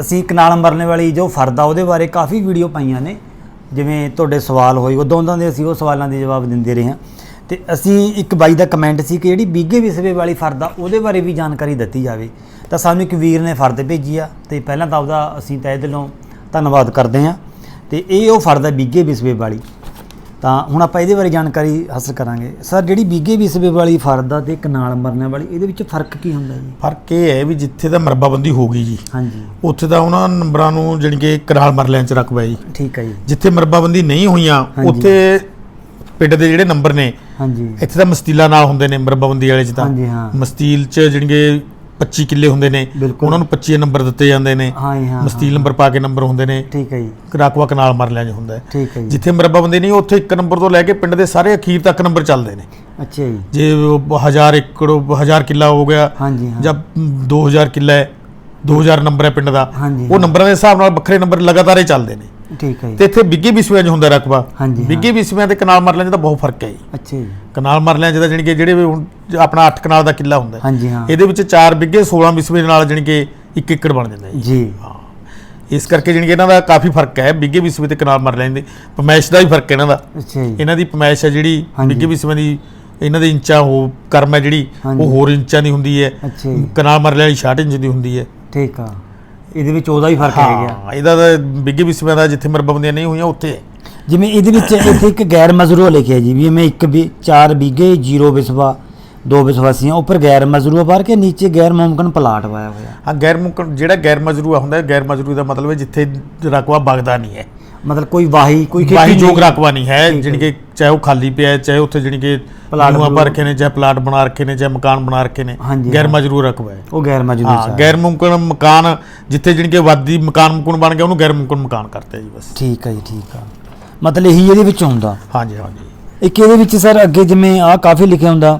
ਅਸੀਂ ਕਨਾਲ ਮਰਨੇ ਵਾਲੀ ਜੋ ਫਰਦ ਆ ਉਹਦੇ ਬਾਰੇ ਕਾਫੀ ਵੀਡੀਓ ਪਾਈਆਂ ਨੇ। ਜਿਵੇਂ ਤੁਹਾਡੇ ਸਵਾਲ ਹੋਏ, ਉਦੋਂ ਉਦੋਂ ਦੇ ਅਸੀਂ ਉਹ ਸਵਾਲਾਂ ਦੇ ਜਵਾਬ ਦਿੰਦੇ ਰਹੇ ਹਾਂ। ਤੇ ਅਸੀਂ ਇੱਕ ਬਾਈ ਦਾ ਕਮੈਂਟ ਸੀ ਕਿ ਜਿਹੜੀ ਬੀਗੇ ਵਿਸਵੇ ਵਾਲੀ ਫਰਦ ਆ ਉਹਦੇ ਬਾਰੇ ਵੀ ਜਾਣਕਾਰੀ ਦਿੱਤੀ ਜਾਵੇ। ਤਾਂ ਸਾਨੂੰ ਇੱਕ ਵੀਰ ਨੇ ਫਰਦ ਭੇਜੀ ਆ ਤੇ ਪਹਿਲਾਂ ਤਾਂ ਉਹਦਾ ਅਸੀਂ ਤਹਿ ਦਿਲੋਂ ਧੰਨਵਾਦ ਕਰਦੇ ਹਾਂ। ਤੇ ਇਹ ਉਹ ਫਰਦ ਹੈ ਬੀਗੇ ਵਿਸਵੇ ਵਾਲੀ। ਤਾਂ ਹੁਣ ਆਪਾਂ ਇਹਦੇ ਬਾਰੇ ਜਾਣਕਾਰੀ ਹਾਸਲ ਕਰਾਂਗੇ। ਸਰ ਜਿਹੜੀ ਬੀਗੇ ਵਿਸਵੇ ਵਾਲੀ ਫਰਦ ਤੇ ਕਨਾਲ ਮਰਨੇ ਵਾਲੀ ਇਹਦੇ ਵਿੱਚ ਫ਼ਰਕ ਕੀ ਹੁੰਦਾ ਜੀ? ਫ਼ਰਕ ਇਹ ਹੈ ਵੀ ਜਿੱਥੇ ਤਾਂ ਮਰਬਾਬੰਦੀ ਹੋ ਗਈ ਜੀ ਹਾਂਜੀ। ਉੱਥੇ ਤਾਂ ਉਹਨਾਂ ਨੰਬਰਾਂ ਨੂੰ ਜਾਣੀ ਕਿ ਕਨਾਲ ਮਰਲਿਆਂ 'ਚ ਹੈ ਜੀ ਠੀਕ ਹੈ ਜੀ। ਜਿੱਥੇ ਮਰਬਾਬੰਦੀ ਨਹੀਂ ਹੋਈਆਂ। ਉੱਥੇ ਪਿੰਡ ਦੇ ਜਿਹੜੇ ਨੰਬਰ ਨੇ ਹਾਂਜੀ। ਇੱਥੇ ਤਾਂ ਮਸਤੀਲਾ ਨਾਲ ਹੁੰਦੇ ਨੇ ਮਰਬਾਬੰਦੀ ਵਾਲੇ 'ਚ ਤਾਂ। ਹਾਂਜੀ, ਹਾਂ। ਮਸਤੀਲ 'ਚ ਜਾਣੀ ਕਿ 25 ਕਿੱਲੇ ਹੁੰਦੇ ਨੇ ਬਿਲਕੁਲ। ਉਹਨਾਂ ਨੂੰ 25 ਨੰਬਰ ਦਿੱਤੇ ਜਾਂਦੇ ਨੇ ਹਾਂ ਜੀ, ਹਾਂ ਮਸਤੀਲ। ਨੰਬਰ ਪਾ ਕੇ ਨੰਬਰ ਹੁੰਦੇ ਨੇ ਠੀਕ ਹੈ ਜੀ ਰਾਕਵਾ ਕਨਾਲ ਮਰਲਿਆਂ 'ਚ ਹੁੰਦਾ ਹੈ। ਠੀਕ ਹੈ ਜੀ ਜਿੱਥੇ ਮਰਬਾਬੰਦੀ ਨਹੀਂ ਉੱਥੇ ਇੱਕ ਨੰਬਰ ਤੋਂ ਲੈ ਕੇ ਪਿੰਡ ਦੇ ਸਾਰੇ ਅਖੀਰ ਤੱਕ ਨੰਬਰ ਚੱਲਦੇ ਨੇ ਅੱਛਾ ਜੀ ਜੇ 1000 ਏਕੜ 1000 ਕਿੱਲਾ ਹੋ ਗਿਆ ਹਾਂਜੀ ਹਾਂ ਜਾਂ 2000 ਕਿੱਲਾ ਹੈ 2000 ਨੰਬਰ ਹੈ ਪਿੰਡ ਦਾ ਹਾਂਜੀ, ਉਹ। ਨੰਬਰਾਂ ਦੇ ਹਿਸਾਬ ਨਾਲ ਵੱਖਰੇ ਨੰਬਰ ਲਗਾਤਾਰ ਹੀ ਚੱਲਦੇ ਨੇ ਠੀਕ ਹੈ ਤੇ ਇੱਥੇ ਬਿੱਗੀ ਵਿਸਵਿਆਂ 'ਚ ਹੁੰਦਾ ਰਕਬਾ। ਹਾਂਜੀ, ਹਾਂ। ਬਿੱਗੀ ਵਿਸਵਿਆਂ ਤੇ ਕਨਾਲ ਮਰਲਿਆਂ 'ਚ ਤਾਂ ਬਹੁਤ ਫ਼ਰਕ ਹੈ ਜੀ। ਅੱਛਾ ਜੀ। ਕਨਾਲ ਮਰਲਿਆਂ 'ਚ ਤਾਂ ਜਾਣੀ ਕਿ ਜਿਹੜੇ ਵੀ ਹੁਣ ਆਪਣਾ 8 ਕਨਾਲ ਦਾ ਕਿੱਲਾ ਹੁੰਦਾ ਹੈ, ਹਾਂਜੀ ਹਾਂ। ਇਹਦੇ ਵਿੱਚ 4 ਬਿੱਗੇ 16 ਵਿਸਵੇ ਨਾਲ ਜਾਣੀ ਕਿ 1 ਏਕੜ ਬਣ ਜਾਂਦਾ ਹੈ ਜੀ। ਜੀ। ਹਾਂ। ਇਸ ਕਰਕੇ ਜਾਣੀ ਕਿ ਇਹਨਾਂ ਦਾ ਕਾਫੀ ਫ਼ਰਕ ਹੈ ਬਿੱਗੇ ਵਿਸਵੇ ਤੇ ਕਨਾਲ ਮਰਲਿਆਂ ਦੇ। ਪਮੈਸ਼ ਦਾ ਵੀ ਫ਼ਰਕ ਹੈ ਇਹਨਾਂ ਦਾ। ਅੱਛਾ ਜੀ। ਇਹਨਾਂ ਦੀ ਪਮੈਸ਼ ਹੈ ਜਿਹੜੀ ਹਾਂਜੀ। ਬਿੱਗੇ ਵਿਸਵੇਂ ਦੀ ਇਹਨਾਂ ਦੇ ਇੰਚਾਂ ਉਹ ਕਰਮ ਹੈ ਜਿਹੜੀ ਹਾਂਜੀ। ਉਹ ਹੋਰ ਇੰਚਾਂ ਦੀ ਹੁੰਦੀ ਹੈ। ਅੱਛਾ ਜੀ। ਕਨਾਲ ਮਰਲੇ ਵਾਲੀ 66 ਇੰਚ ਦੀ ਹੁੰਦੀ ਹੈ। ਠੀਕ ਆ। ਇਹਦੇ ਵਿੱਚ ਉਹਦਾ ਹੀ ਫ਼ਰਕ ਹੈ ਗਿਆ ਹਾਂ ਇਹਦਾ ਤਾਂ ਬਿੱਗੇ ਵਿਸਵੇਂ ਦਾ ਜਿੱਥੇ ਮਰਬੰਦੀਆਂ ਨਹੀਂ ਹੋਈਆਂ ਉੱਥੇ। ਜਿਵੇਂ ਇਹਦੇ ਵਿੱਚ ਇੱਥੇ ਇੱਕ ਗੈਰ ਮਜ਼ਰੂ ਲਿਖਿਆ ਜੀ ਵੀ ਮੈਂ ਇੱਕ ਵੀ ਚਾਰ ਬੀਗੇ ਜ਼ੀਰੋ ਵਿਸਵਾ ਦੋ ਵਿਸਵਾਸੀਆਂ ਉੱਪਰ ਗੈਰ ਮਜ਼ਰੂ ਬਾਹਰ ਕੇ ਨੀਚੇ ਗੈਰ ਮੁਮਕਨ ਪਲਾਟ ਵਾਇਆ ਹੋਇਆ। ਹਾਂ ਗੈਰ ਮੁਮਕਨ ਜਿਹੜਾ ਗੈਰ ਮਜਰੂਆ ਹੁੰਦਾ ਹੈ ਗੈਰ ਮਜਰੂ ਦਾ ਮਤਲਬ ਹੈ ਜਿੱਥੇ ਰਕਵਾ ਵਗਦਾ ਨਹੀਂ ਹੈ। ਮਤਲਬ ਕੋਈ ਵਾਹੀ ਕੋਈ ਖੇਤੀ ਵਾਹੀ। ਯੋਗ ਰਕਵਾ ਨਹੀਂ ਹੈ ਜਾਣੀ ਕਿ ਚਾਹੇ ਉਹ ਖਾਲੀ ਪਿਆ ਹੈ ਚਾਹੇ ਉੱਥੇ ਜਾਣੀ ਕਿ ਪਲਾਟ ਭਰ ਰੱਖੇ ਨੇ ਚਾਹੇ ਪਲਾਟ ਬਣਾ ਰੱਖੇ ਨੇ ਚਾਹੇ ਮਕਾਨ ਬਣਾ ਰੱਖੇ ਨੇ ਹਾਂਜੀ, ਗੈਰ ਹਾਂ। ਮਜਰੂ ਰਕਵਾ ਹੈ। ਉਹ ਗੈਰ ਮਜ਼ਰੂ ਹਾਂ ਗੈਰ ਮੁਮਕਨ ਮਕਾਨ ਜਿੱਥੇ ਜਾਣੀ ਕਿ ਵਾਦੀ ਮਕਾਨ ਮੁਕਣ ਬਣ ਗਿਆ ਉਹਨੂੰ ਗੈਰ ਮੁਮਕਨ ਮਕਾਨ ਕਰਤੇ ਜੀ ਬਸ। ਠੀਕ ਆ ਜੀ ਠੀਕ ਆ। ਮਤਲਬ ਇਹੀ ਇਹਦੇ ਵਿੱਚ ਹੁੰਦਾ। ਹਾਂਜੀ ਹਾਂਜੀ। ਇੱਕ ਇਹਦੇ ਵਿੱਚ ਸਰ ਅੱਗੇ ਜਿਵੇਂ ਆ ਕਾਫੀ ਲਿਖਿਆ ਹੁੰਦਾ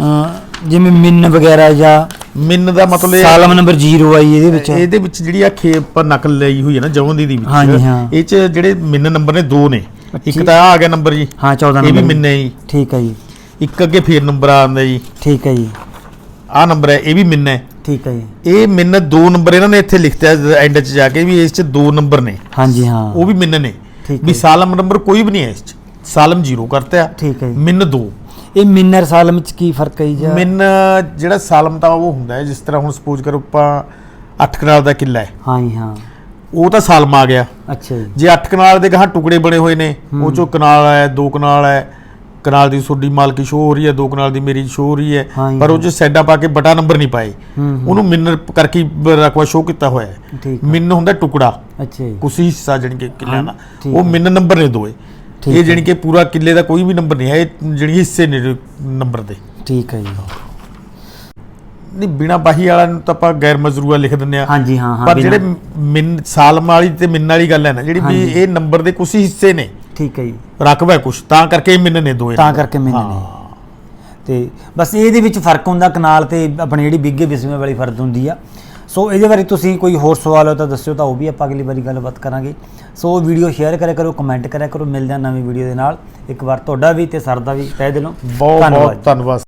ਅਮ ਜਿਵੇਂ ਮਿੰਨ ਵਗੈਰਾ ਜਾਂ ਮਿੰਨ ਦਾ ਮਤਲਬ ਇਹ ਸਾਲਮ ਨੰਬਰ 0 ਆਈ ਇਹਦੇ ਵਿੱਚ। ਇਹਦੇ ਵਿੱਚ ਜਿਹੜੀ ਆ ਖੇਪ ਨਕਲ ਲਈ ਹੋਈ ਹੈ ਨਾ ਜਵੰਦੀ ਦੀ ਵਿੱਚ ਹਾਂਜੀ, ਹਾਂ। ਇਹ ਚ ਜਿਹੜੇ ਮਿੰਨ ਨੰਬਰ ਨੇ ਦੋ ਨੇ। ਇੱਕ। ਤਾਂ ਆ ਗਿਆ ਨੰਬਰ ਜੀ। ਹਾਂ 14 ਇਹ ਵੀ ਨੰਬਰ। ਮਿੰਨ ਜੀ। ਠੀਕ ਹੈ ਜੀ। ਇੱਕ ਅੱਗੇ ਫੇਰ ਨੰਬਰ ਆਉਂਦਾ ਜੀ। ਠੀਕ ਹੈ ਜੀ। ਆਹ ਨੰਬਰ ਹੈ ਇਹ ਵੀ ਮਿੰਨ। ਹੈ ਠੀਕ ਹੈ ਜੀ। ਇਹ ਮਿੰਨ ਦੋ ਨੰਬਰ ਇਹਨਾਂ ਨੇ ਇੱਥੇ ਲਿਖਿਆ ਐਂਡ 'ਚ ਜਾ ਕੇ ਵੀ ਇਸ 'ਚ ਦੋ ਨੰਬਰ ਨੇ। ਹਾਂਜੀ ਹਾਂ। ਉਹ ਵੀ ਮਿੰਨ ਨੇ। ਵੀ। ਸਾਲਮ ਨੰਬਰ ਕੋਈ ਵੀ ਨਹੀਂ ਹੈ ਇਸ 'ਚ। ਸਾਲਮ ਜ਼ੀਰੋ ਕਰਤਾ। ਠੀਕ ਹੈ। ਮਿੰਨ ਦੋ। ਇਹ ਮਿੰਨਰ ਸਾਲਮ ਵਿੱਚ ਕੀ ਫ਼ਰਕ ਹੈ ਜੀ ਮਿੰਨ ਜਿਹੜਾ ਸਾਲਮ ਤਾਂ ਉਹ ਹੁੰਦਾ ਹੈ ਜਿਸ ਤਰ੍ਹਾਂ ਹੁਣ ਸਪੋਜ਼ ਕਰੋ ਆਪਾਂ 8 ਕਨਾਲ ਦਾ ਕਿੱਲਾ ਹੈ। ਹਾਂ ਜੀ ਹਾਂ। ਉਹ ਤਾਂ ਸਾਲਮ ਆ ਗਿਆ। ਅੱਛਾ ਜੀ। ਜੇ 8 ਕਨਾਲ ਦੇ ਗਾਂ ਟੁਕੜੇ ਬਣੇ ਹੋਏ ਨੇ ਉਹ ਚੋਂ ਕਨਾਲ ਹੈ ਦੋ ਕਨਾਲ ਹੈ ਕਨਾਲ ਦੀ ਤੁਹਾਡੀ ਮਾਲਕੀ ਸ਼ੋ ਹੋ ਰਹੀ ਹੈ ਦੋ ਕਨਾਲ ਦੀ ਮੇਰੀ ਸ਼ੋ ਹੋ ਰਹੀ ਹੈ ਜੀ, ਪਰ ਉਹ। ਚ ਸੈਡਾ ਪਾ ਕੇ ਬਟਾ ਨੰਬਰ ਨਹੀਂ ਪਾਏ। ਉਹਨੂੰ ਮਿੰਨ ਕਰਕੇ ਰਕਵਾ ਸ਼ੋ ਕੀਤਾ ਹੋਇਆ ਹੈ। ਮਿੰਨ ਹੁੰਦਾ ਟੁਕੜਾ। ਅੱਛਾ ਜੀ। ਕੁਸੀ ਹਿੱਸਾ ਜਾਣੀ ਕਿ ਦਾ ਠੀਕ ਉਹ। ਮਿੰਨ ਨੰਬਰ ਨੇ ਦੋਏ। ਇਹ। ਜਾਣੀ ਕਿ ਪੂਰਾ ਕਿੱਲੇ ਦਾ ਕੋਈ ਵੀ ਨੰਬਰ ਨਹੀਂ ਹੈ ਇਹ ਜਿਹੜੀ ਹਿੱਸੇ ਨੇ ਨੰਬਰ ਦੇ। ਠੀਕ ਹੈ ਜੀ। ਨਹੀਂ ਬਿਨਾ ਬਾਹੀ ਵਾਲਾ ਨੂੰ ਤਾਂ ਆਪਾਂ ਗੈਰ ਮਜ਼ਰੂਆ ਲਿਖ ਦਿੰਦੇ ਆ ਹਾਂਜੀ ਹਾਂ ਹਾਂ ਪਰ ਬਿਨਾਂ- ਜਿਹੜੇ ਮਿੰਨ ਸਾਲਮ ਵਾਲੀ ਤੇ ਮਿੰਨ ਵਾਲੀ ਗੱਲ ਹੈ ਨਾ ਜਿਹੜੀ ਵੀ। ਇਹ ਨੰਬਰ ਦੇ ਕੁਝ ਹਿੱਸੇ ਨੇ। ਠੀਕ ਹੈ ਜੀ। ਰਕਬਾ ਕੁਛ ਤਾਂ ਕਰਕੇ ਇਹ ਮਿੰਨ ਨੇ ਦੋਏ। ਤਾਂ ਕਰਕੇ ਮਿੰਨ ਨੇ। ਤੇ ਬਸ ਇਹਦੇ ਵਿੱਚ ਫ਼ਰਕ ਹੁੰਦਾ ਕਨਾਲ ਤੇ ਆਪਣੀ ਜਿਹੜੀ ਬਿੱਗੇ ਵਿਸਵੇਂ ਵਾਲੀ ਫਰਦ ਹੁੰਦੀ ਆ। ਸੋ ਇਹਦੇ ਬਾਰੇ ਤੁਸੀਂ ਕੋਈ ਹੋਰ ਸਵਾਲ ਹੋ ਤਾਂ ਦੱਸਿਓ ਤਾਂ ਉਹ ਵੀ ਆਪਾਂ ਅਗਲੀ ਵਾਰੀ ਗੱਲਬਾਤ ਕਰਾਂਗੇ। ਸੋ ਵੀਡੀਓ ਸ਼ੇਅਰ ਕਰਿਆ ਕਰੋ ਕਮੈਂਟ ਕਰਿਆ ਕਰੋ ਮਿਲਦੇ ਹਾਂ ਨਵੀਂ ਵੀਡੀਓ ਦੇ ਨਾਲ। ਇੱਕ ਵਾਰ ਤੁਹਾਡਾ ਵੀ ਤੇ ਸਰ ਦਾ ਵੀ ਤਹਿ ਦਿਲੋਂ। ਬਹੁਤ ਬਹੁਤ ਧੰਨਵਾਦ।